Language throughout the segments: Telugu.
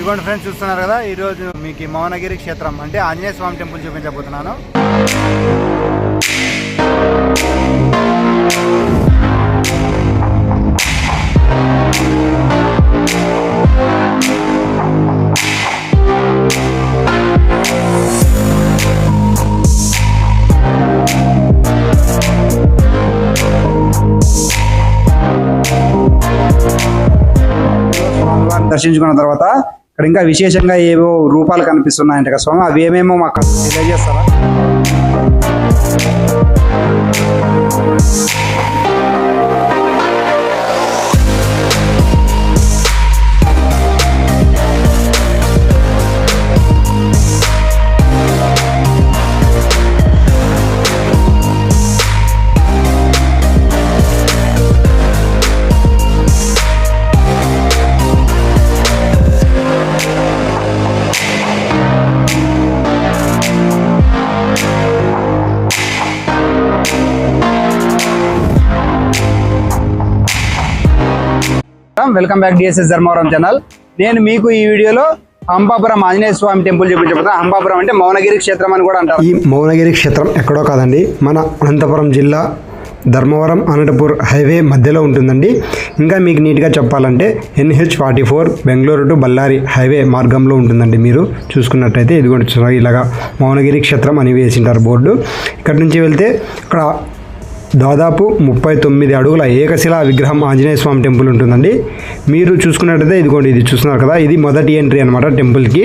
ఇవ్వండి ఫ్రెండ్స్ చూస్తున్నారు కదా? ఈరోజు మీకు మౌనగిరి క్షేత్రం అంటే ఆంజనేయ స్వామి టెంపుల్ చూపించబోతున్నాను. దర్శించుకున్న తర్వాత ఇక్కడ ఇంకా విశేషంగా ఏవో రూపాలు కనిపిస్తున్నాయంట కదా స్వామి అవి ఏమేమో మాకు తెలియజేస్తారా? Welcome back DSS Dharmavaram channel నేను మీకు ఈ వీడియోలో హంపాపురం ఆంజనేయ స్వామి టెంపుల్ చూపించబోతున్నా హంపాపురం అంటే మౌనగిరి క్షేత్రం అని కూడా అంటారు. ఈ మౌనగిరి క్షేత్రం ఎక్కడో కాదండి మన అనంతపురం జిల్లా ధర్మవరం అనంతపూర్ హైవే మధ్యలో ఉంటుందండి. ఇంకా మీకు నీట్గా చెప్పాలంటే NH forty four Bengaluru to Ballari highway మార్గంలో ఉంటుందండి మీరు చూసుకున్నట్టయితే. ఇదిగోండి చూడండి ఇలాగా మౌనగిరి క్షేత్రం అని వేసింటారు బోర్డు. ఇక్కడ నుంచి వెళ్తే ఇక్కడ దాదాపు ముప్పై తొమ్మిది అడుగుల ఏకశిలా విగ్రహం ఆంజనేయ స్వామి టెంపుల్ ఉంటుందండి. మీరు చూసుకున్నట్టయితే ఇదిగోండి ఇది చూస్తున్నారు కదా ఇది మొదటి ఎంట్రీ అనమాట టెంపుల్కి.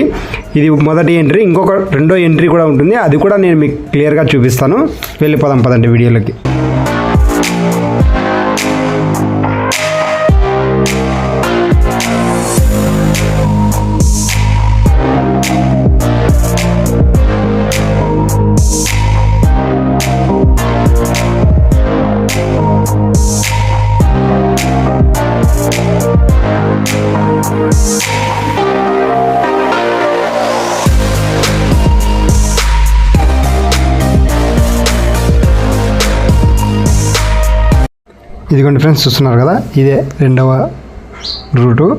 ఇది మొదటి ఎంట్రీ ఇంకొక రెండో ఎంట్రీ కూడా ఉంటుంది. అది కూడా నేను మీకు క్లియర్గా చూపిస్తాను. వెళ్ళిపోదాం పదండి వీడియోలోకి. ఇదిగోండి ఫ్రెండ్స్ చూస్తున్నారు కదా? ఇదే రెండవ రూటు.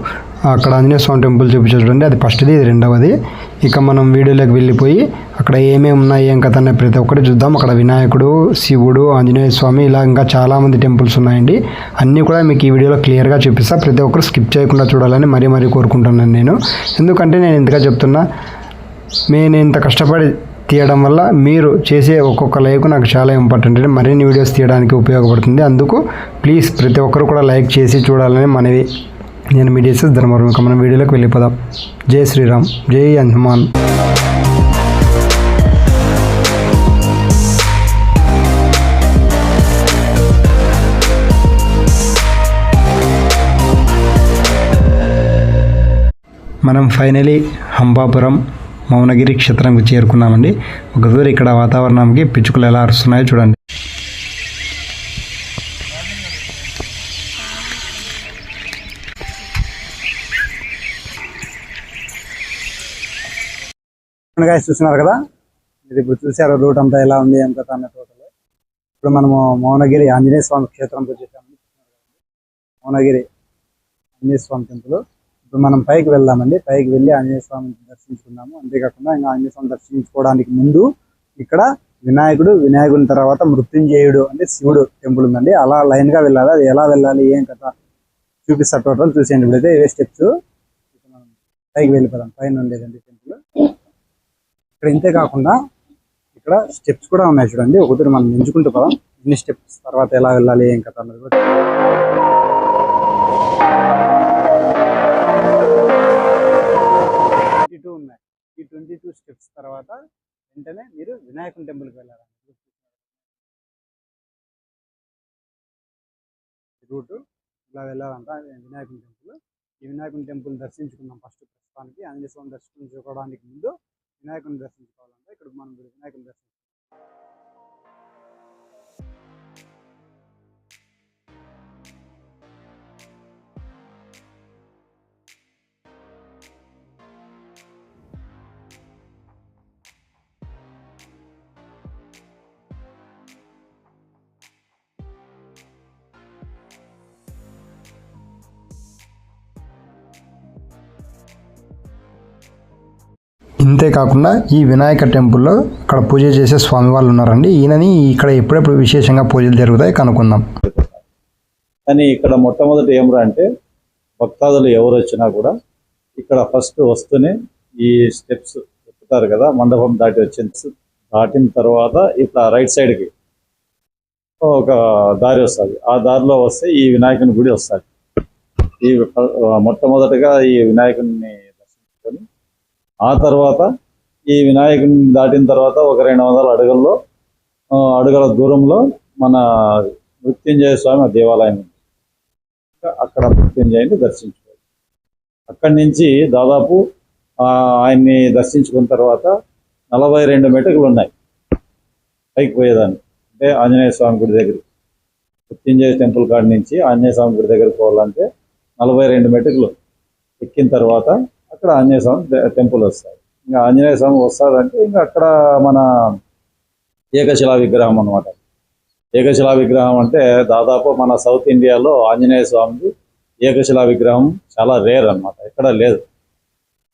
అక్కడ ఆంజనేయ స్వామి టెంపుల్ చూపించారు చూడండి అది ఫస్ట్ది ఇది రెండవది. ఇక మనం వీడియోలోకి వెళ్ళిపోయి అక్కడ ఏమేమి ఉన్నాయి ఏం కథ అనే ప్రతి ఒక్కటి చూద్దాం. అక్కడ వినాయకుడు శివుడు ఆంజనేయ స్వామి ఇలా ఇంకా చాలామంది టెంపుల్స్ ఉన్నాయండి. అన్నీ కూడా మీకు ఈ వీడియోలో క్లియర్గా చూపిస్తా. ప్రతి ఒక్కరు స్కిప్ చేయకుండా చూడాలని మరీ మరీ కోరుకుంటున్నాను నేను. ఎందుకంటే నేను ఇంతగా చెప్తున్నా నేను ఇంత కష్టపడి తీయడం వల్ల మీరు చేసే ఒక్కొక్క లైక్ నాకు చాలా ఇంపార్టెంట్ అండి. మరిన్ని వీడియోస్ తీయడానికి ఉపయోగపడుతుంది. అందుకు ప్లీజ్ ప్రతి ఒక్కరు కూడా లైక్ చేసి చూడాలని మనవి. నేను మీ డిఎస్ఎస్ ధర్మవరం ఇక మనం వీడియోలోకి వెళ్ళిపోదాం. జై శ్రీరామ్. జై హనుమాన్. మనం ఫైనలీ హంబాపురం మౌనగిరి క్షేత్రంకి చేరుకున్నామండి. ఒకసారి ఇక్కడ వాతావరణంకి పిచ్చుకలు ఎలా అరుస్తున్నాయో చూడండి. చూస్తున్నారు కదా? మీరు ఇప్పుడు చూసారు రూట్ అంతా ఎలా ఉంది ఎంత అన్న టోటల్ ఇప్పుడు మనము మౌనగిరి ఆంజనేయ స్వామి క్షేత్రంకి వచ్చేసాము మౌనగిరి ఆంజనేయ స్వామి టెంపుల్. ఇప్పుడు మనం పైకి వెళ్దామండి. పైకి వెళ్ళి ఆంజనేయ స్వామిని దర్శించుకుందాము. అంతేకాకుండా ఇంకా ఆంజనేయ స్వామి దర్శించుకోవడానికి ముందు ఇక్కడ వినాయకుడు వినాయకుని తర్వాత మృత్యుంజయుడు అంటే శివుడు టెంపుల్ ఉందండి. అలా లైన్గా వెళ్ళాలి. అది ఎలా వెళ్ళాలి? ఏం కథ? చూపిస్తా టోటల్. చూసేయండి. ఇప్పుడైతే ఇవే స్టెప్స్. మనం పైకి వెళ్ళిపోదాం. పైన ఉండేదండి టెంపుల్. ఇక్కడ ఇంతే కాకుండా ఇక్కడ స్టెప్స్ కూడా ఉన్నాయి చూడండి. ఒకటి మనం ఎంచుకుంటూ పోదాం. ఎన్ని స్టెప్స్ తర్వాత ఎలా వెళ్ళాలి? ఏం కథ అన్నది స్టెప్స్ తర్వాత వెంటనే మీరు వినాయకుని టెంపుల్కి వెళ్ళాలి రూట్ ఇలా వెళ్ళాలంట. వినాయకుని టెంపుల్. ఈ వినాయకుని టెంపుల్ దర్శించుకున్నాం ఫస్ట్ ప్రస్తుతానికి. ఆంజనేయ స్వామి దర్శించుకోవడానికి ముందు వినాయకుని దర్శించుకోవాలంటే. ఇక్కడ మనం వినాయకుని దర్శించుకోవాలి అంతేకాకుండా ఈ వినాయక టెంపుల్లో ఇక్కడ పూజ చేసే స్వామి వాళ్ళు ఉన్నారండి. ఈయనని ఇక్కడ ఎప్పుడెప్పుడు విశేషంగా పూజలు జరుగుతాయి కనుక్కుందాం. కానీ ఇక్కడ మొట్టమొదటి ఏమరా అంటే భక్తాదులు ఎవరు వచ్చినా కూడా ఇక్కడ ఫస్ట్ వస్తూనే ఈ స్టెప్స్ ఎక్కుతారు కదా మండపం దాటి వచ్చిన దాటిన తర్వాత ఇట్లా రైట్ సైడ్కి ఒక దారి వస్తుంది. ఆ దారిలో వస్తే ఈ వినాయకుని గుడి వస్తుంది. ఈ మొట్టమొదటగా మొట్టమొదటిగా ఈ వినాయకుడిని ఆ తర్వాత ఈ వినాయకుని దాటిన తర్వాత ఒక రెండు వందల అడుగుల్లో అడుగుల దూరంలో మన మృత్యుంజయ స్వామి దేవాలయం ఉంది. అక్కడ మృత్యుంజయుని దర్శించుకోవాలి. అక్కడి నుంచి దాదాపు ఆయన్ని దర్శించుకున్న తర్వాత నలభై రెండు మెటుకులు ఉన్నాయి పైకి పోయేదాన్ని. అంటే ఆంజనేయ స్వామి గుడి దగ్గరికి మృత్యుంజయ టెంపుల్ కాడి నుంచి ఆంజనేయ స్వామి గుడి దగ్గరికి పోవాలంటే నలభై రెండు మెటుకులు ఎక్కిన తర్వాత అక్కడ ఆంజనేయ స్వామి టెంపుల్ వస్తాయి ఇంకా ఆంజనేయ స్వామి వస్తాడంటే ఇంకా అక్కడ మన ఏకశిలా విగ్రహం అన్నమాట. ఏకశిలా విగ్రహం అంటే దాదాపు మన సౌత్ ఇండియాలో ఆంజనేయ స్వామిది ఏకశిలా విగ్రహం చాలా రేర్ అన్నమాట. ఎక్కడ లేదు.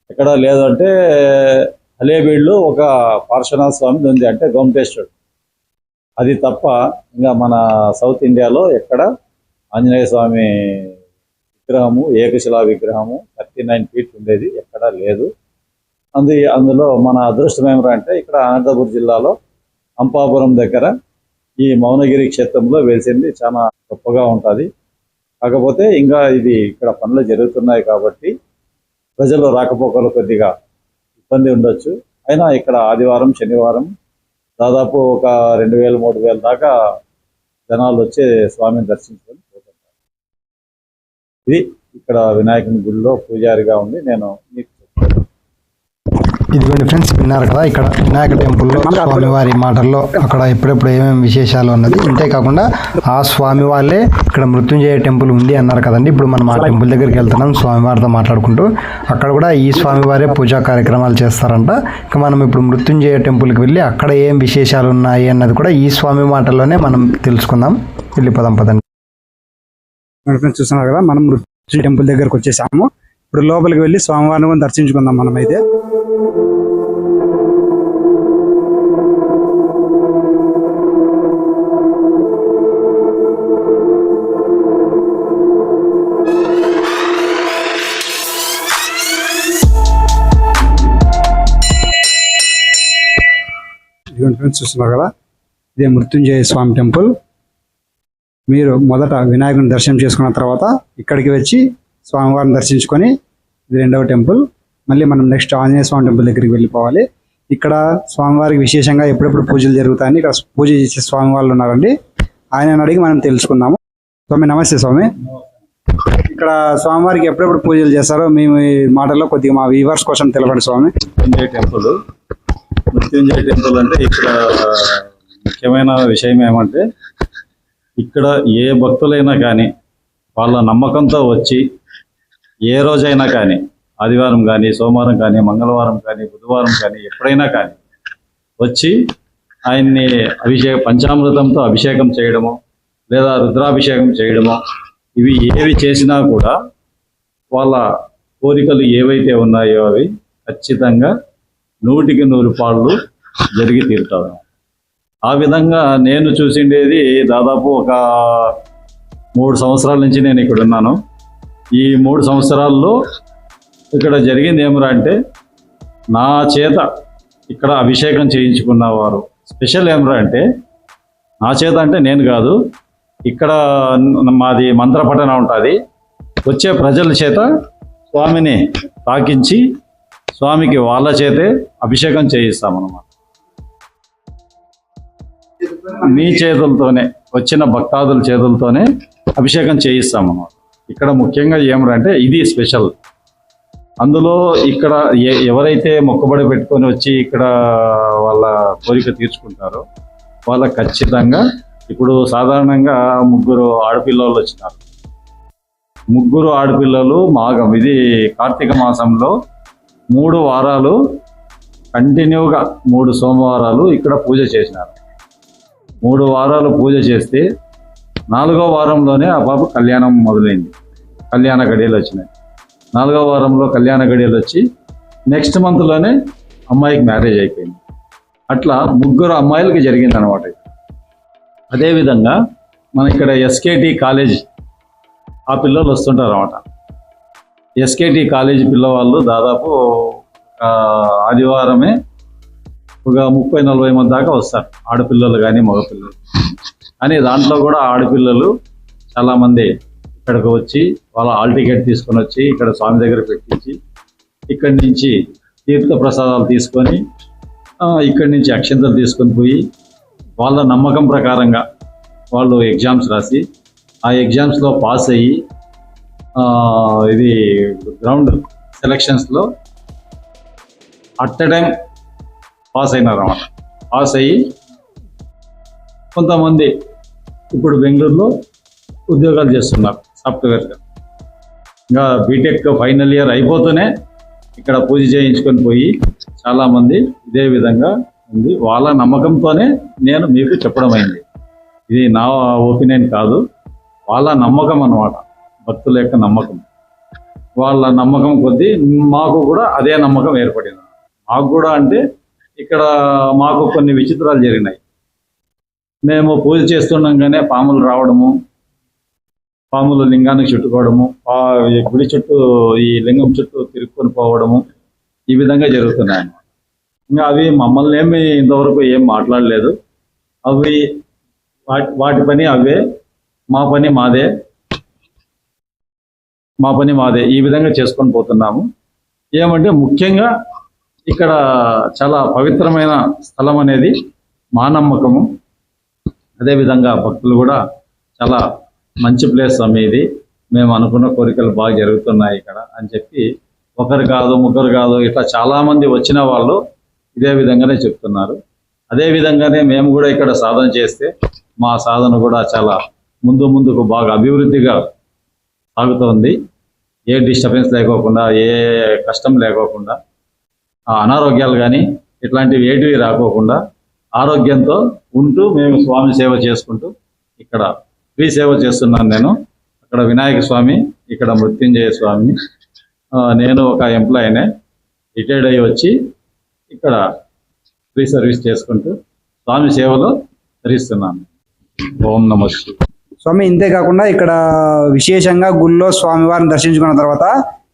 ఎక్కడ లేదు అంటే హలేబీడ్లో ఒక పార్శ్వనాథ స్వామిది ఉంది అంటే గోమటేశ్వరుడు. అది తప్ప ఇంకా మన సౌత్ ఇండియాలో ఎక్కడ ఆంజనేయ స్వామి విగ్రహము ఏకశిలా విగ్రహము థర్టీ నైన్ ఫీట్ ఉండేది ఎక్కడా లేదు. అందు అందులో మన అదృష్టం ఏమిరా అంటే ఇక్కడ అనంతపురం జిల్లాలో అంపాపురం దగ్గర ఈ మౌనగిరి క్షేత్రంలో వెలిసింది చాలా గొప్పగా ఉంటుంది. కాకపోతే ఇంకా ఇది ఇక్కడ పనులు జరుగుతున్నాయి కాబట్టి ప్రజలు రాకపోకలు కొద్దిగా ఇబ్బంది ఉండొచ్చు. అయినా ఇక్కడ ఆదివారం శనివారం దాదాపు ఒక రెండు వేలు మూడు వేల దాకా జనాలు వచ్చి స్వామిని దర్శించుకొని ఇది ఇక్కడ వినాయకుని గుడిలో పూజారిగా ఉండి నేను మీకు ఇదిగోండి ఫ్రెండ్స్ విన్నారు కదా ఇక్కడ వినాయక టెంపుల్లో స్వామివారి మాటల్లో అక్కడ ఎప్పుడెప్పుడు ఏమేమి విశేషాలు ఉన్నది అంతేకాకుండా ఆ స్వామి వాళ్ళే ఇక్కడ మృత్యుంజయ టెంపుల్ ఉంది అన్నారు కదండి. ఇప్పుడు మనం ఆ టెంపుల్ దగ్గరికి వెళ్తున్నాం స్వామివారితో మాట్లాడుకుంటూ. అక్కడ కూడా ఈ స్వామివారే పూజా కార్యక్రమాలు చేస్తారంట. ఇక మనం ఇప్పుడు మృత్యుంజయ టెంపుల్కి వెళ్ళి అక్కడ ఏం విశేషాలు ఉన్నాయి అన్నది కూడా ఈ స్వామి మాటల్లోనే మనం తెలుసుకుందాం. వెళ్ళిపోదాం పదండి. ఫ్రెండ్స్ చూస్తున్నారు కదా మనం మృత్యు టెంపుల్ దగ్గరకు వచ్చేసాము. ఇప్పుడు లోపలికి వెళ్ళి స్వామివారిని కూడా దర్శించుకుందాం మనం ఇదిగోండి ఫ్రెండ్స్ చూస్తున్నారు కదా ఇదే మృత్యుంజయ స్వామి టెంపుల్. మీరు మొదట వినాయకుని దర్శనం చేసుకున్న తర్వాత ఇక్కడికి వచ్చి స్వామివారిని దర్శించుకొని ఇది రెండవ టెంపుల్. మళ్ళీ మనం నెక్స్ట్ ఆంజనేయ స్వామి టెంపుల్ దగ్గరికి వెళ్ళిపోవాలి. ఇక్కడ స్వామివారికి విశేషంగా ఎప్పుడెప్పుడు పూజలు జరుగుతాయని ఇక్కడ పూజ చేసే స్వామి వాళ్ళు ఉన్నారండి. ఆయన అడిగి మనం తెలుసుకుందాము. స్వామి నమస్తే స్వామి. ఇక్కడ స్వామివారికి ఎప్పుడెప్పుడు పూజలు చేస్తారో మేము ఈ మాటల్లో కొద్దిగా మా వీవర్స్ కోసం తెలపండి స్వామి. మృత్యుంజయ టెంపుల్. మృత్యుంజయ టెంపుల్ అంటే ఇక్కడ ముఖ్యమైన విషయం ఏమంటే ఇక్కడ ఏ భక్తులైనా కానీ వాళ్ళ నమ్మకంతో వచ్చి ఏ రోజైనా కానీ ఆదివారం కానీ సోమవారం కానీ మంగళవారం కానీ బుధవారం కానీ ఎప్పుడైనా కానీ వచ్చి ఆయన్ని అభిషేక పంచామృతంతో అభిషేకం చేయడము లేదా రుద్రాభిషేకం చేయడము ఇవి ఏవి చేసినా కూడా వాళ్ళ కోరికలు ఏవైతే ఉన్నాయో అవి ఖచ్చితంగా నూటికి నూరు పాళ్ళు జరిగి తీరుతారు ఆ విధంగా నేను చూసిండేది దాదాపు ఒక మూడు సంవత్సరాల నుంచి నేను ఇక్కడ ఉన్నాను. ఈ మూడు సంవత్సరాల్లో ఇక్కడ జరిగింది ఏమరా అంటే నా చేత ఇక్కడ అభిషేకం చేయించుకున్నవారు. స్పెషల్ ఏమరా అంటే నా చేత అంటే నేను కాదు ఇక్కడ మాది మంత్రపఠన ఉంటుంది. వచ్చే ప్రజల చేత స్వామిని తాకించి స్వామికి వాళ్ళ చేతే అభిషేకం చేయిస్తామన్నమాట. మీ చేతులతోనే వచ్చిన భక్తాదుల చేతులతోనే అభిషేకం చేయిస్తామన్నమాట ఇక్కడ ముఖ్యంగా ఏమిటంటే ఇది స్పెషల్. అందులో ఇక్కడ ఎవరైతే మొక్కుబడి పెట్టుకొని వచ్చి ఇక్కడ వాళ్ళ కోరిక తీర్చుకుంటారో వాళ్ళ ఖచ్చితంగా ఇప్పుడు సాధారణంగా ముగ్గురు ఆడపిల్లలు వచ్చినారు. ముగ్గురు ఆడపిల్లలు మాఘం ఇది కార్తీక మాసంలో మూడు వారాలు కంటిన్యూగా మూడు సోమవారాలు ఇక్కడ పూజ చేసినారు. మూడు వారాలు పూజ చేస్తే నాలుగో వారంలోనే ఆ పాప కళ్యాణం మొదలైంది. కళ్యాణ గడియలు వచ్చినాయి. నాలుగో వారంలో కళ్యాణ గడియలు వచ్చి నెక్స్ట్ మంత్లోనే అమ్మాయికి మ్యారేజ్ అయిపోయింది. అట్లా ముగ్గురు అమ్మాయిలకి జరిగింది అనమాట అదేవిధంగా మన ఇక్కడ ఎస్కేటి కాలేజ్ ఆ పిల్లలు వస్తుంటారు అనమాట ఎస్కేటి కాలేజ్ పిల్లవాళ్ళు దాదాపు ఆదివారమే ఒక ముప్పై నలభై మంది దాకా వస్తారు. ఆడపిల్లలు కానీ మగపిల్లలు. కానీ దాంట్లో కూడా ఆడపిల్లలు చాలామంది ఇక్కడికి వచ్చి వాళ్ళ హాల్ టికెట్ తీసుకొని వచ్చి ఇక్కడ స్వామి దగ్గర పెట్టించి ఇక్కడి నుంచి తీర్థ ప్రసాదాలు తీసుకొని ఇక్కడి నుంచి అక్షంతలు తీసుకొని పోయి వాళ్ళ నమ్మకం ప్రకారంగా వాళ్ళు ఎగ్జామ్స్ రాసి ఆ ఎగ్జామ్స్లో పాస్ అయ్యి ఇది గ్రౌండ్ సెలక్షన్స్లో అట్ టైం పాస్ అయినారు అన్నమాట పాస్ అయ్యి కొంతమంది ఇప్పుడు బెంగళూరులో ఉద్యోగాలు చేస్తున్నారు సాఫ్ట్వేర్గా ఇంకా బీటెక్ ఫైనల్ ఇయర్ అయిపోతూనే ఇక్కడ పూజ చేయించుకొని పోయి చాలామంది ఇదే విధంగా ఉంది. వాళ్ళ నమ్మకంతోనే నేను మీకు చెప్పడం అయింది. ఇది నా ఒపీనియన్ కాదు. వాళ్ళ నమ్మకం అన్నమాట. భక్తుల యొక్క నమ్మకం. వాళ్ళ నమ్మకం కొద్దీ మాకు కూడా అదే నమ్మకం ఏర్పడింది. మాకు కూడా అంటే ఇక్కడ మాకు కొన్ని విచిత్రాలు జరిగినాయి. మేము పూజ చేస్తుండగానే పాములు రావడము పాములు లింగానికి చుట్టుకోవడము ఆ గుడి చుట్టూ ఈ లింగం చుట్టూ తిరుక్కొని పోవడము ఈ విధంగా జరుగుతున్నాయి ఇంకా అవి మమ్మల్ని ఏమి ఇంతవరకు ఏం మాట్లాడలేదు. అవి వాటి వాటి పని అవే మా పని మాదే మా పని మాదే. ఈ విధంగా చేసుకొని పోతున్నాము. ఏమంటే ముఖ్యంగా ఇక్కడ చాలా పవిత్రమైన స్థలం అనేది మా నమ్మకము అదేవిధంగా భక్తులు కూడా చాలా మంచి ప్లేస్ స్వామి ఇది. మేము అనుకున్న కోరికలు బాగా జరుగుతున్నాయి ఇక్కడ అని చెప్పి ఒకరు కాదు ముగ్గురు కాదు ఇట్లా చాలా మంది వచ్చిన వాళ్ళు ఇదే విధంగానే చెప్తున్నారు. అదే విధంగానే మేము కూడా ఇక్కడ సాధన చేస్తే మా సాధన కూడా చాలా ముందు ముందుకు బాగా అభివృద్ధిగా సాగుతోంది. ఏ డిస్టర్బెన్స్ లేకోకుండా ఏ కష్టం లేకోకుండా అనారోగ్యాలు కానీ ఇట్లాంటివి ఏటివి రాకోకుండా ఆరోగ్యంతో ఉంటూ మేము స్వామి సేవ చేసుకుంటూ ఇక్కడ ఫ్రీ సేవ చేస్తున్నాను నేను. అక్కడ వినాయక స్వామి ఇక్కడ మృత్యుంజయ స్వామి నేను ఒక ఎంప్లాయీనే. రిటైర్డ్ అయ్యి వచ్చి ఇక్కడ ఫ్రీ సర్వీస్ చేసుకుంటూ స్వామి సేవలో ధరిస్తున్నాను. ఓం నమస్తే స్వామి ఇంతే కాకుండా ఇక్కడ విశేషంగా గుళ్ళో స్వామివారిని దర్శించుకున్న తర్వాత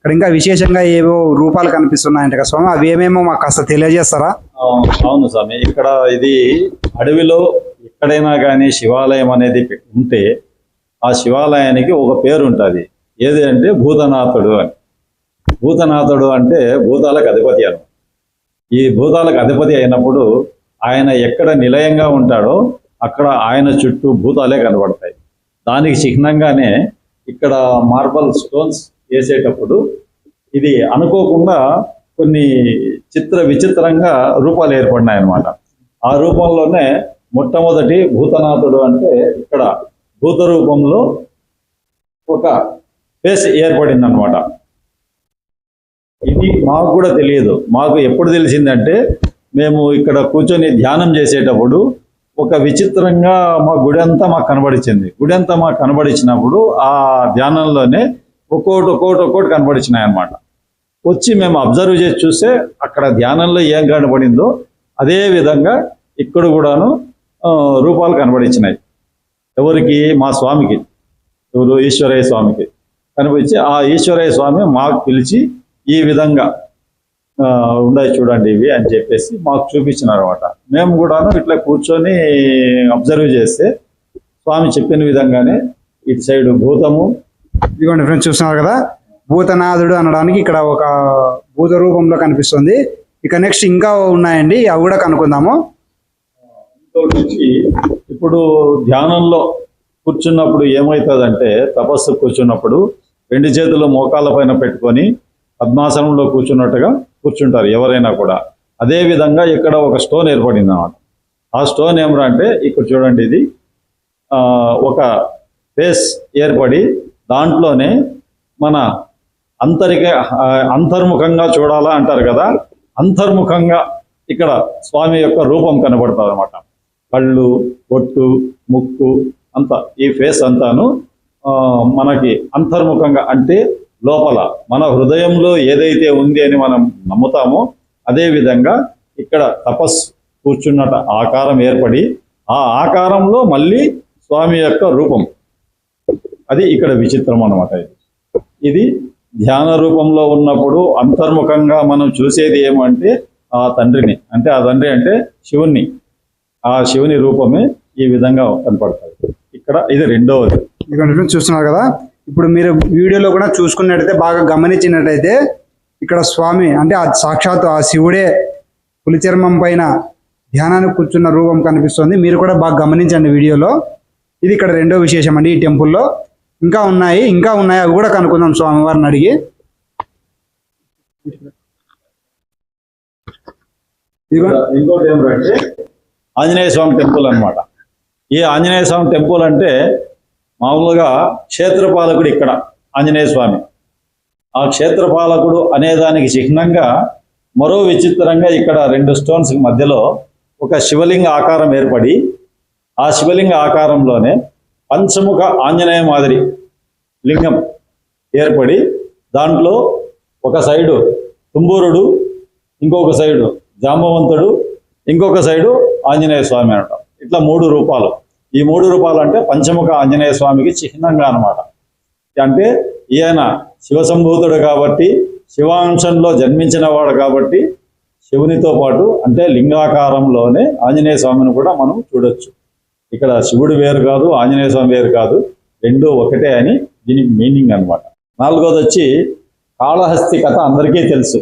ఇక్కడ ఇంకా విశేషంగా ఏవో రూపాలు కనిపిస్తున్నాయంట కదా స్వామి. అవి ఏమేమో మాకు కాస్త తెలియజేస్తారా? అవును స్వామి. ఇక్కడ ఇది అడవిలో ఎక్కడైనా కానీ శివాలయం అనేది ఉంటే ఆ శివాలయానికి ఒక పేరు ఉంటుంది ఏది అంటే భూతనాథుడు అని. భూతనాథుడు అంటే భూతాలకు అధిపతి అను. ఈ భూతాలకు అధిపతి అయినప్పుడు ఆయన ఎక్కడ నిలయంగా ఉంటాడో అక్కడ ఆయన చుట్టూ భూతాలే కనబడతాయి. దానికి చిహ్నంగానే ఇక్కడ మార్బల్ స్టోన్స్ వేసేటప్పుడు ఇది అనుకోకుండా కొన్ని చిత్ర విచిత్రంగా రూపాలు ఏర్పడినాయి అన్నమాట ఆ రూపంలోనే మొట్టమొదటి భూతనాథుడు అంటే ఇక్కడ భూత రూపంలో ఒక ఫేస్ ఏర్పడింది అనమాట ఇది మాకు కూడా తెలియదు. మాకు ఎప్పుడు తెలిసిందంటే మేము ఇక్కడ కూర్చొని ధ్యానం చేసేటప్పుడు ఒక విచిత్రంగా మా గుడి అంతా మాకు కనబడిచింది గుడి అంతా మాకు కనబడిచినప్పుడు ఆ ధ్యానంలోనే ఒక్కోటి ఒక్కోటి ఒక్కోటి కనబడిచినాయి అన్నమాట వచ్చి మేము అబ్జర్వ్ చేసి చూస్తే అక్కడ ధ్యానంలో ఏం కనబడిందో అదే విధంగా ఇక్కడ కూడాను రూపాలు కనబడిచ్చినాయి ఎవరికి? మా స్వామికి. ఎవరు? ఈశ్వరయ్య స్వామికి. కనిపించి ఆ ఈశ్వరయ్య స్వామి మాకు పిలిచి ఈ విధంగా ఉన్నాయి చూడండి ఇవి అని చెప్పేసి మాకు చూపించినారు అనమాట మేము కూడాను ఇట్లా కూర్చొని అబ్జర్వ్ చేస్తే స్వామి చెప్పిన విధంగానే ఇటు సైడ్ భూతము ఇదిగోండి ఫ్రెండ్స్ చూస్తున్నారు కదా? భూతనాథుడు అనడానికి ఇక్కడ ఒక భూత రూపంలో కనిపిస్తుంది. ఇక నెక్స్ట్ ఇంకా ఉన్నాయండి అవి కూడా కనుక్కుందాము. ఇప్పుడు ధ్యానంలో కూర్చున్నప్పుడు ఏమవుతుందంటే తపస్సు కూర్చున్నప్పుడు రెండు చేతులు మోకాళ్ళ పైన పెట్టుకొని పద్మాసనంలో కూర్చున్నట్టుగా కూర్చుంటారు ఎవరైనా కూడా. అదే విధంగా ఇక్కడ ఒక స్టోన్ ఏర్పడింది అన్నమాట ఆ స్టోన్ ఏమరా అంటే ఇక్కడ చూడండి ఇది ఆ, ఒక ఫేస్ ఏర్పడి దాంట్లోనే మన అంతరిక అంతర్ముఖంగా చూడాలా అంటారు కదా అంతర్ముఖంగా ఇక్కడ స్వామి యొక్క రూపం కనబడుతుంది అనమాట కళ్ళు బొట్టు ముక్కు అంతా ఈ ఫేస్ అంతాను మనకి అంతర్ముఖంగా అంటే లోపల మన హృదయంలో ఏదైతే ఉంది అని మనం నమ్ముతామో అదే విధంగా ఇక్కడ తపస్సు కూర్చున్నట ఆకారం ఏర్పడి ఆ ఆకారంలో మళ్ళీ స్వామి యొక్క రూపం. అది ఇక్కడ విచిత్రం అన్నమాట ఇది. ఇది ధ్యాన రూపంలో ఉన్నప్పుడు అంతర్ముఖంగా మనం చూసేది ఏమంటే ఆ తండ్రిని. అంటే ఆ తండ్రి అంటే శివుణ్ణి. ఆ శివుని రూపమే ఈ విధంగా కనపడుతుంది ఇక్కడ ఇది రెండవది. ఇక్కడ చూస్తున్నారు కదా? ఇప్పుడు మీరు వీడియోలో కూడా చూసుకున్నట్టయితే బాగా గమనించినట్టయితే ఇక్కడ స్వామి అంటే ఆ సాక్షాత్ ఆ శివుడే పులి చర్మం పైన ధ్యానానికి కూర్చున్న రూపం కనిపిస్తుంది. మీరు కూడా బాగా గమనించండి వీడియోలో. ఇది ఇక్కడ రెండో విశేషం అండి ఈ టెంపుల్లో. ఇంకా ఉన్నాయి ఇంకా ఉన్నాయి అవి కూడా కనుక్కుందాం స్వామివారిని అడిగి. ఇంకోటి ఏమిటంటే ఆంజనేయ స్వామి టెంపుల్ అన్నమాట. ఈ ఆంజనేయ స్వామి టెంపుల్ అంటే మామూలుగా క్షేత్రపాలకుడు ఇక్కడ ఆంజనేయ స్వామి. ఆ క్షేత్రపాలకుడు అనేదానికి చిహ్నంగా మరో విచిత్రంగా ఇక్కడ రెండు స్టోన్స్ మధ్యలో ఒక శివలింగ ఆకారం ఏర్పడి ఆ శివలింగ ఆకారంలోనే పంచముఖ ఆంజనేయ మాదిరి లింగం ఏర్పడి దాంట్లో ఒక సైడు తుంబూరుడు ఇంకొక సైడు జాంబవంతుడు ఇంకొక సైడు ఆంజనేయ స్వామి అనటం ఇట్లా మూడు రూపాలు. ఈ మూడు రూపాలు అంటే పంచముఖ ఆంజనేయ స్వామికి చిహ్నంగా అనమాట. అంటే ఈయన శివసంభూతుడు కాబట్టి శివాంశంలో జన్మించిన వాడు కాబట్టి శివునితో పాటు అంటే లింగాకారంలోనే ఆంజనేయ స్వామిని కూడా మనం చూడొచ్చు. ఇక్కడ శివుడు వేరు కాదు ఆంజనేయ స్వామి వేరు కాదు. రెండు ఒకటే అని దీనికి మీనింగ్ అన్నమాట. నాలుగోది వచ్చి కాళహస్తి కథ అందరికీ తెలుసు.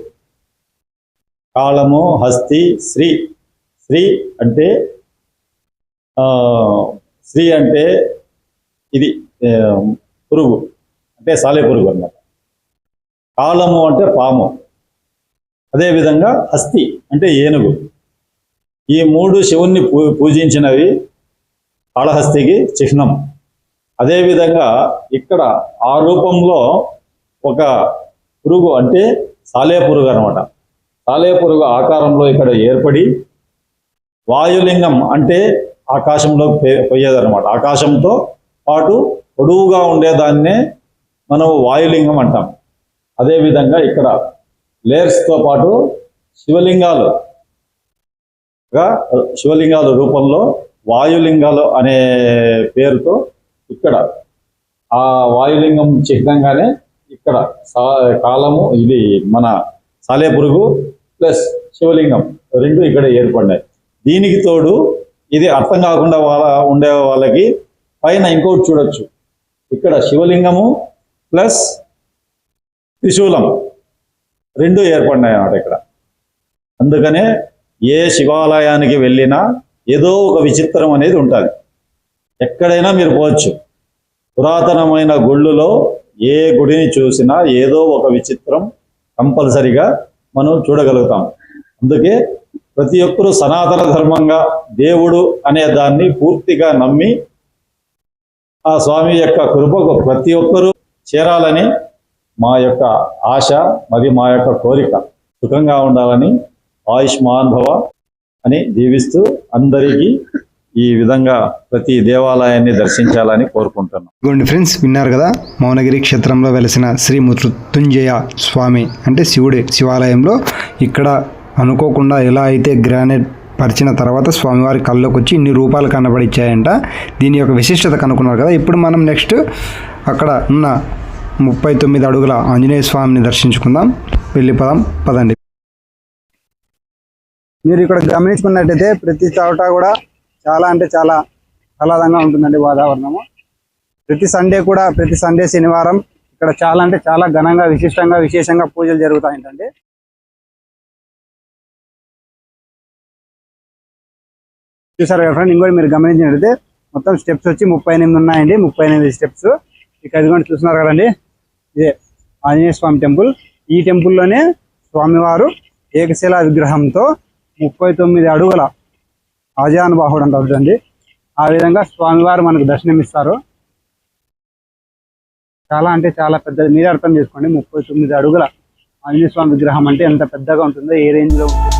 కాళము హస్తి శ్రీ. శ్రీ అంటే శ్రీ అంటే ఇది పురుగు. అంటే సాలే పురుగు అన్నమాట. కాళము అంటే పాము. అదేవిధంగా హస్తి అంటే ఏనుగు. ఈ మూడు శివుణ్ణి పూ పూజించినవి కాళహస్తికి చిహ్నం. అదేవిధంగా ఇక్కడ ఆ రూపంలో ఒక పురుగు అంటే సాలే పురుగు అనమాట సాలే పురుగు ఆకారంలో ఇక్కడ ఏర్పడి వాయులింగం అంటే ఆకాశంలో పోయేదన్నమాట. ఆకాశంతో పాటు పొడువుగా ఉండేదాన్నే మనం వాయులింగం అంటాం. అదేవిధంగా ఇక్కడ లేయర్స్తో పాటు శివలింగాలు శివలింగాల రూపంలో వాయులింగాలు అనే పేరుతో ఇక్కడ ఆ వాయులింగం చిహ్నంగానే ఇక్కడ సా- కాలము ఇది మన సాలేపురుగు ప్లస్ శివలింగం రెండు ఇక్కడ ఏర్పడినాయి. దీనికి తోడు ఇది అర్థం కాకుండా వాళ్ళ ఉండే వాళ్ళకి పైన ఇంకోటి చూడొచ్చు. ఇక్కడ శివలింగము ప్లస్ త్రిశూలం రెండు ఏర్పడినాయి అన్నమాట ఇక్కడ. అందుకనే ఏ శివాలయానికి వెళ్ళినా ఏదో ఒక విచిత్రం అనేది ఉంటుంది. ఎక్కడైనా మీరు పోవచ్చు. పురాతనమైన గుళ్ళులో ఏ గుడిని చూసినా ఏదో ఒక విచిత్రం కంపల్సరిగా మనం చూడగలుగుతాం. అందుకే ప్రతి ఒక్కరూ సనాతన ధర్మంగా దేవుడు అనే దాన్ని పూర్తిగా నమ్మి ఆ స్వామి యొక్క కృపకు ప్రతి ఒక్కరూ చేరాలని మా యొక్క ఆశ మరి మా యొక్క కోరిక. సుఖంగా ఉండాలని ఆయుష్మాన్ భవ అని దీవిస్తూ అందరికీ ఈ విధంగా ప్రతి దేవాలయాన్ని దర్శించాలని కోరుకుంటున్నాం. ఇదిగోండి ఫ్రెండ్స్ విన్నారు కదా మౌనగిరి క్షేత్రంలో వెలిసిన శ్రీ మృత్యుంజయ స్వామి అంటే శివుడి శివాలయంలో. ఇక్కడ అనుకోకుండా ఎలా అయితే గ్రానైట్ పరిచిన తర్వాత స్వామివారి కళ్ళలోకి వచ్చి ఇన్ని రూపాలు కనబడిచ్చాయంట దీని యొక్క విశిష్టత కనుక్కున్నారు కదా. ఇప్పుడు మనం నెక్స్ట్ అక్కడ ఉన్న ముప్పై తొమ్మిది అడుగుల ఆంజనేయ స్వామిని దర్శించుకుందాం. వెళ్ళిపోదాం పదండి. మీరు ఇక్కడ గమనించుకున్నట్టయితే ప్రతి చోట కూడా చాలా అంటే చాలా ఆహ్లాదంగా ఉంటుందండి వాతావరణము. ప్రతి సండే కూడా ప్రతి సండే శనివారం ఇక్కడ చాలా అంటే చాలా ఘనంగా విశిష్టంగా విశేషంగా పూజలు జరుగుతాయంటండి. చూసారు కదా ఫ్రెండ్ ఇంకోటి మీరు గమనించినట్టయితే మొత్తం స్టెప్స్ వచ్చి ముప్పై ఎనిమిది ఉన్నాయండి ముప్పై ఎనిమిది స్టెప్స్. ఇక్కడ ఇదిగోండి చూస్తున్నారు కదండి ఇదే ఆంజనేయ స్వామి టెంపుల్. ఈ టెంపుల్లోనే స్వామివారు ఏకశిలా విగ్రహంతో ముప్పై తొమ్మిది అడుగుల ఆజానుబాహుడు అంటారు చూడండి. ఆ విధంగా స్వామివారు మనకు దర్శనమిస్తారు. చాలా అంటే చాలా పెద్దది. మీరే అర్థం చేసుకోండి ముప్పై తొమ్మిది అడుగుల ఆంజనేయ స్వామి విగ్రహం అంటే ఎంత పెద్దగా ఉంటుందో ఏ రేంజ్లో ఉంటుందో.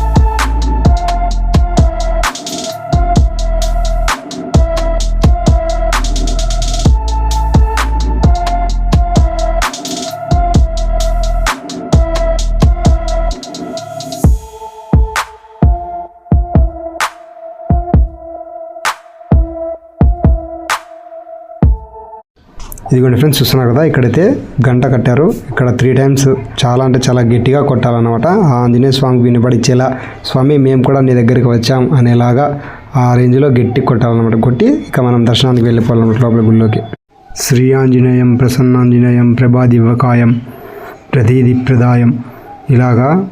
ఇదిగోండి ఫ్రెండ్స్ చూస్తున్నారు కదా ఇక్కడైతే గంట కట్టారు. ఇక్కడ త్రీ టైమ్స్ చాలా అంటే చాలా గట్టిగా కొట్టాలన్నమాట. ఆ ఆంజనేయ స్వామికి వినపడిచ్చేలా స్వామి మేము కూడా నీ దగ్గరికి వచ్చాం అనేలాగా ఆ రేంజ్లో గట్టి కొట్టాలన్నమాట. కొట్టి ఇక మనం దర్శనానికి వెళ్ళిపోవాలన్నమాట లోపల గుళ్ళోకి. శ్రీ ఆంజనేయం ప్రసన్నాంజనేయం ప్రభాదివకాయం ప్రతీది ప్రదాయం. ఇలాగా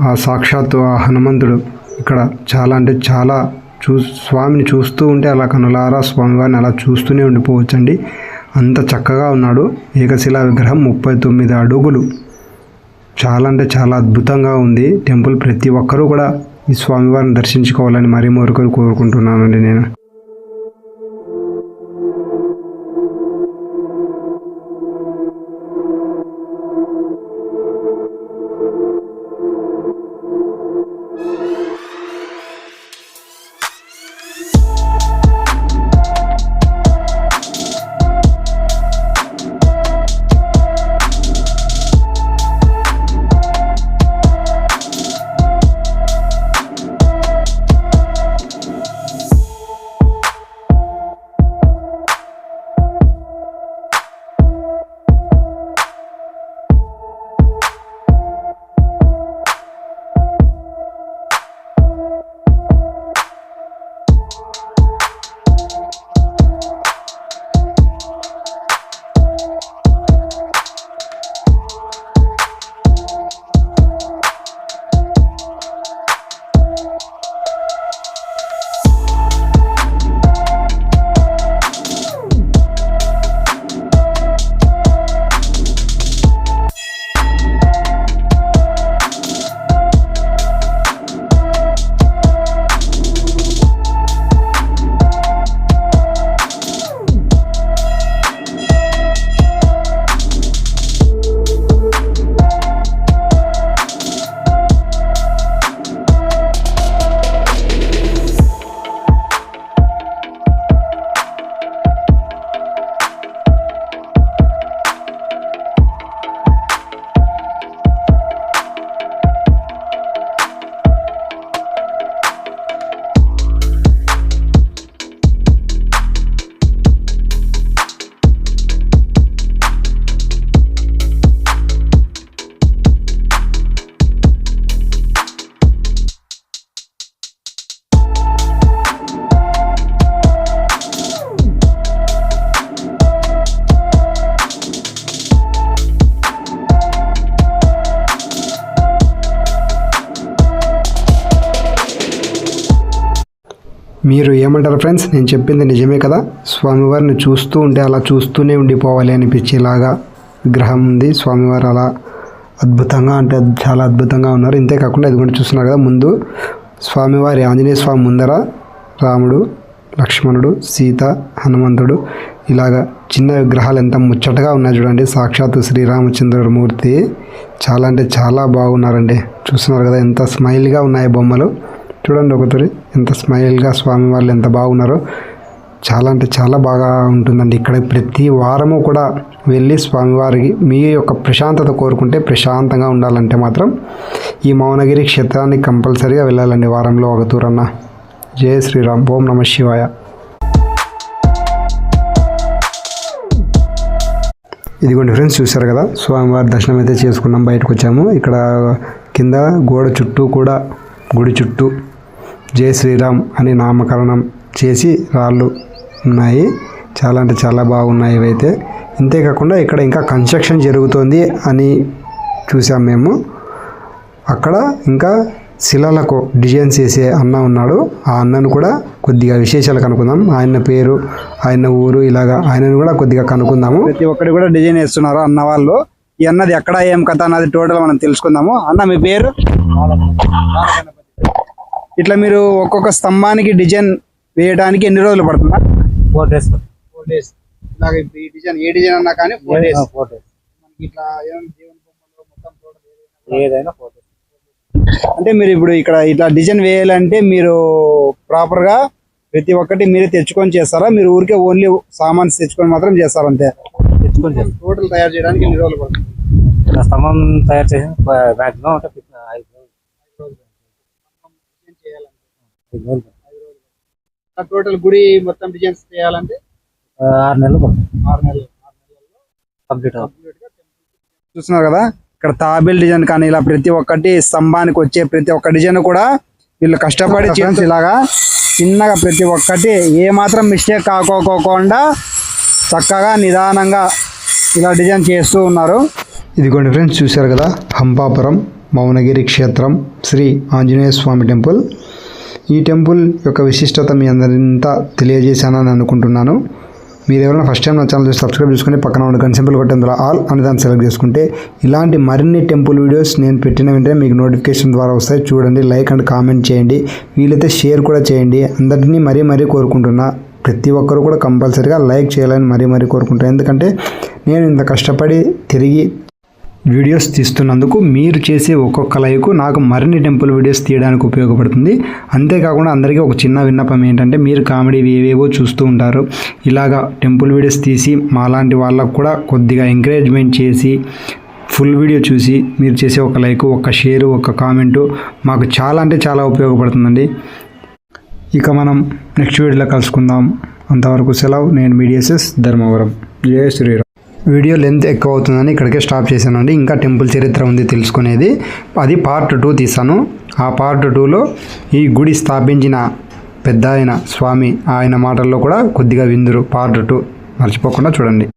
ఆ సాక్షాత్తు ఆ హనుమంతుడు ఇక్కడ చాలా అంటే చాలా చూ స్వామిని చూస్తూ ఉంటే అలా కనులారా స్వామివారిని అలా చూస్తూనే ఉండిపోవచ్చండి. అంత చక్కగా ఉన్నాడు. ఏకశిలా విగ్రహం ముప్పై తొమ్మిది అడుగులు. చాలా అంటే చాలా అద్భుతంగా ఉంది. టెంపుల్ ప్రతి ఒక్కరూ కూడా ఈ స్వామివారిని దర్శించుకోవాలని మరీ మరొకరు కోరుకుంటున్నానండి నేను. ఏమంటారు ఫ్రెండ్స్? నేను చెప్పింది నిజమే కదా? స్వామివారిని చూస్తూ ఉంటే అలా చూస్తూనే ఉండిపోవాలి అనిపించేలాగా విగ్రహం ఉంది. స్వామివారు అలా అద్భుతంగా అంటే చాలా అద్భుతంగా ఉన్నారు. ఇంతే కాకుండా ఇది కూడా చూస్తున్నారు కదా ముందు స్వామివారి ఆంజనేయ స్వామి ముందర రాముడు లక్ష్మణుడు సీత హనుమంతుడు ఇలాగా చిన్న విగ్రహాలు ఎంత ముచ్చటగా ఉన్నాయి చూడండి. సాక్షాత్తు శ్రీరామచంద్రుడి మూర్తి చాలా అంటే చాలా బాగున్నారండి. చూస్తున్నారు కదా ఎంత స్మైల్గా ఉన్నాయి బొమ్మలు. చూడండి ఒకతూరి ఎంత స్మైల్గా స్వామి వాళ్ళు ఎంత బాగున్నారో. చాలా అంటే చాలా బాగా ఉంటుందండి ఇక్కడ. ప్రతి వారము కూడా వెళ్ళి స్వామివారికి మీ యొక్క ప్రశాంతత కోరుకుంటే ప్రశాంతంగా ఉండాలంటే మాత్రం ఈ మౌనగిరి క్షేత్రానికి కంపల్సరీగా వెళ్ళాలండి వారంలో ఒక దూరన్న జయ శ్రీరామ్. ఓం నమ శివాయ. ఇదిగోండి ఫ్రెండ్స్ చూశారు కదా? స్వామివారి దర్శనం అయితే చేసుకున్నాం బయటకు వచ్చాము. ఇక్కడ కింద గోడ చుట్టూ కూడా గుడి చుట్టూ జై శ్రీరామ్ అని నామకరణం చేసి రాళ్ళు ఉన్నాయి. చాలా అంటే చాలా బాగున్నాయి ఇవైతే. ఇంతేకాకుండా ఇక్కడ ఇంకా కన్స్ట్రక్షన్ జరుగుతోంది అని చూసాం మేము. అక్కడ ఇంకా శిలలకు డిజైన్స్ వేసే అన్న ఉన్నాడు. ఆ అన్నను కూడా కొద్దిగా విశేషాలు కనుక్కుందాం. ఆయన పేరు ఆయన ఊరు ఇలాగా ఆయనను కూడా కొద్దిగా కనుక్కుందాము. ప్రతి ఒక్కటి కూడా డిజైన్ వేస్తున్నారు అన్న వాళ్ళు? ఈ అన్నది ఎక్కడ ఏం కథ అన్నది టోటల్ మనం తెలుసుకుందాము. అన్న మీ పేరు? ఇట్లా మీరు ఒక్కొక్క స్తంభానికి డిజైన్ వేయడానికి ఎన్ని రోజులు పడుతుందా? ఫోర్ డేస్ ఫోర్ డేస్ ఇలాగ ఈ డిజైన్ ఏ డిజైన్ అన్నా కానీ ఫోర్ డేస్ ఫోర్ డేస్ మనకి ఇట్లా ఏమైనా దేవుని బొమ్మలు మొత్తం total ఏదైనా ఏదైనా ఫోర్ డేస్ అంటే మీరు ఇప్పుడు ఇక్కడ ఇట్లా డిజైన్ వేయాలంటే మీరు ప్రాపర్గా ప్రతి ఒక్కటి మీరే తెచ్చుకొని చేస్తారా? మీరు ఊరికే ఓన్లీ సామాన్స్ తెచ్చుకొని మాత్రం చేస్తారు అంతే తెచ్చుకొని చేస్తాం. టోటల్ తయారు చేయడానికి ఎన్ని రోజులు పడుతుంది? స్తంభం తయారు చేసి మాక్సిమం అంటే ఐదు రోజులు ఐదు రోజులు టోటల్ గుడి మొత్తం డిజైన్స్ చేయాలంటే? ఆరు నెలలు ఆరు నెలలు కంప్లీట్ చూస్తున్నారు కదా? ఇక్కడ తాబేల్ డిజైన్ కానీ ఇలా ప్రతి ఒక్కటి స్తంభానికి వచ్చే ప్రతి ఒక్క డిజైన్ కూడా వీళ్ళు కష్టపడి చేసి ఇలాగా చిన్నగా ప్రతి ఒక్కటి ఏ మాత్రం మిస్టేక్ కాకోకోకుండా చక్కగా నిదానంగా ఇలా డిజైన్ చేస్తూ ఉన్నారు. ఇదిగోండి ఫ్రెండ్స్ చూశారు కదా? హంపాపురం మౌనగిరి క్షేత్రం శ్రీ ఆంజనేయ స్వామి టెంపుల్. ఈ టెంపుల్ యొక్క విశిష్టత మీ అందరింతా తెలియజేశానని అనుకుంటున్నాను. మీరు ఎవరైనా ఫస్ట్ టైం నా ఛానల్ చూసి సబ్స్క్రైబ్ చేసుకుని పక్కన ఉన్న గంట సింపుల్ కొట్టేందులో ఆల్ అని దాన్ని సెలెక్ట్ చేసుకుంటే ఇలాంటి మరిన్ని టెంపుల్ వీడియోస్ నేను పెట్టిన వెంటనే మీకు నోటిఫికేషన్ ద్వారా వస్తాయి. చూడండి లైక్ అండ్ కామెంట్ చేయండి. వీలైతే షేర్ కూడా చేయండి. అందరినీ మరీ మరీ కోరుకుంటున్నా. ప్రతి ఒక్కరు కూడా కంపల్సరీగా లైక్ చేయాలని మరీ మరీ కోరుకుంటాను ఎందుకంటే నేను ఇంత కష్టపడి తిరిగి వీడియోస్ తీస్తున్నందుకు మీరు చేసే ఒక్కొక్క లైక్ నాకు మరిన్ని టెంపుల్ వీడియోస్ తీయడానికి ఉపయోగపడుతుంది. అంతేకాకుండా అందరికీ ఒక చిన్న విన్నపం ఏంటంటే మీరు కామెడీ ఏవేవో చూస్తూ ఉంటారు. ఇలాగా టెంపుల్ వీడియోస్ తీసి మాలాంటి వాళ్ళకు కూడా కొద్దిగా ఎంకరేజ్మెంట్ చేసి ఫుల్ వీడియో చూసి మీరు చేసే ఒక లైక్ ఒక షేరు ఒక కామెంటు మాకు చాలా అంటే చాలా ఉపయోగపడుతుందండి. ఇక మనం నెక్స్ట్ వీడియోలో కలుసుకుందాం. అంతవరకు సెలవు. నేను మీడియాసెస్ ధర్మవరం. జయ శ్రీరామ్. వీడియో లెంత్ ఎక్కువ అవుతుందని ఇక్కడికే స్టాప్ చేశానండి. ఇంకా టెంపుల్ చరిత్ర ఉంది తెలుసుకునేది. అది పార్ట్ టూ తీసాను ఆ పార్ట్ టూలో ఈ గుడి స్థాపించిన పెద్ద ఆయన స్వామి ఆయన మాటల్లో కూడా కొద్దిగా విందురు. పార్ట్ టూ మర్చిపోకుండా చూడండి.